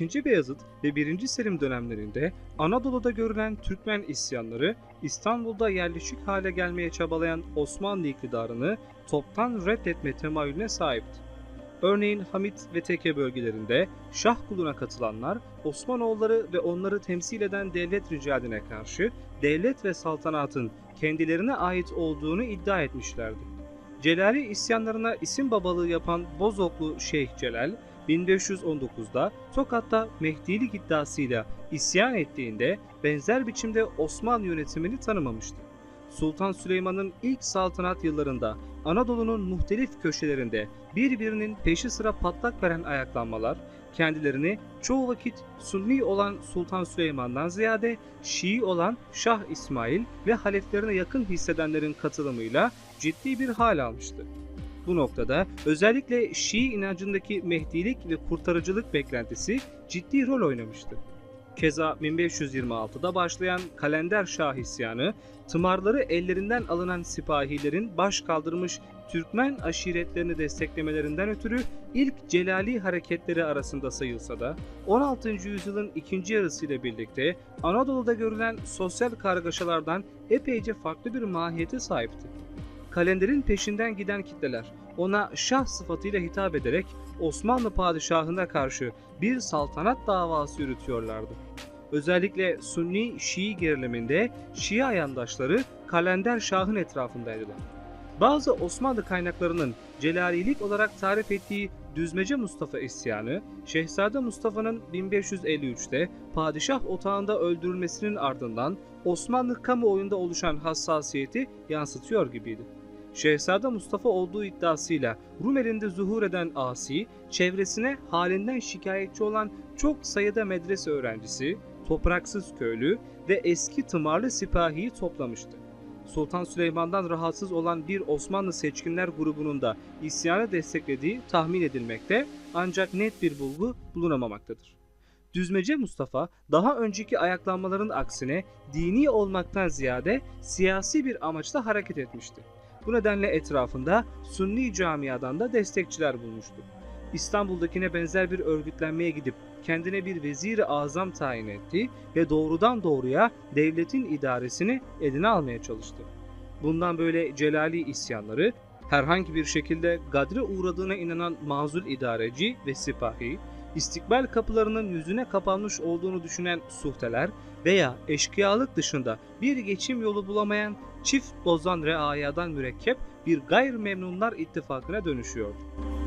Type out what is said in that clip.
II. Beyazıt ve 1. Selim dönemlerinde Anadolu'da görülen Türkmen isyanları İstanbul'da yerleşik hale gelmeye çabalayan Osmanlı iktidarını toptan reddetme temayülüne sahipti. Örneğin Hamit ve Teke bölgelerinde Şah kuluna katılanlar Osmanoğulları ve onları temsil eden devlet ricaline karşı devlet ve saltanatın kendilerine ait olduğunu iddia etmişlerdi. Celali isyanlarına isim babalığı yapan Bozoklu Şeyh Celal 1519'da Tokat'ta Mehdilik iddiasıyla isyan ettiğinde benzer biçimde Osmanlı yönetimini tanımamıştı. Sultan Süleyman'ın ilk saltanat yıllarında Anadolu'nun muhtelif köşelerinde birbirinin peşi sıra patlak veren ayaklanmalar kendilerini çoğu vakit Sunni olan Sultan Süleyman'dan ziyade Şii olan Şah İsmail ve haleflerine yakın hissedenlerin katılımıyla ciddi bir hal almıştı. Bu noktada özellikle Şii inancındaki Mehdilik ve kurtarıcılık beklentisi ciddi rol oynamıştı. Keza 1526'da başlayan Kalender Şah isyanı, tımarları ellerinden alınan sipahilerin baş kaldırmış Türkmen aşiretlerini desteklemelerinden ötürü ilk Celali hareketleri arasında sayılsa da 16. yüzyılın ikinci yarısıyla birlikte Anadolu'da görülen sosyal kargaşalardan epeyce farklı bir mahiyete sahipti. Kalenderin peşinden giden kitleler ona şah sıfatıyla hitap ederek Osmanlı padişahına karşı bir saltanat davası yürütüyorlardı. Özellikle Sunni Şii geriliminde Şia yandaşları Kalender Şah'ın etrafındaydılar. Bazı Osmanlı kaynaklarının Celalilik olarak tarif ettiği Düzmece Mustafa isyanı, Şehzade Mustafa'nın 1553'te padişah otağında öldürülmesinin ardından Osmanlı kamuoyunda oluşan hassasiyeti yansıtıyor gibiydi. Şehzade Mustafa olduğu iddiasıyla Rumeli'nde zuhur eden Asi, çevresine halinden şikayetçi olan çok sayıda medrese öğrencisi, topraksız köylü ve eski tımarlı sipahiyi toplamıştı. Sultan Süleyman'dan rahatsız olan bir Osmanlı seçkinler grubunun da isyanı desteklediği tahmin edilmekte ancak net bir bulgu bulunamamaktadır. Düzmece Mustafa daha önceki ayaklanmaların aksine dini olmaktan ziyade siyasi bir amaçla hareket etmişti. Bu nedenle etrafında Sunni camiadan da destekçiler bulmuştu. İstanbul'dakine benzer bir örgütlenmeye gidip kendine bir vezir-i azam tayin etti ve doğrudan doğruya devletin idaresini eline almaya çalıştı. Bundan böyle Celali isyanları herhangi bir şekilde gadre uğradığına inanan mazul idareci ve sipahi, istikbal kapılarının yüzüne kapanmış olduğunu düşünen suhteler veya eşkıyalık dışında bir geçim yolu bulamayan çift bozan reayadan mürekkep bir gayrimemnunlar ittifakına dönüşüyordu.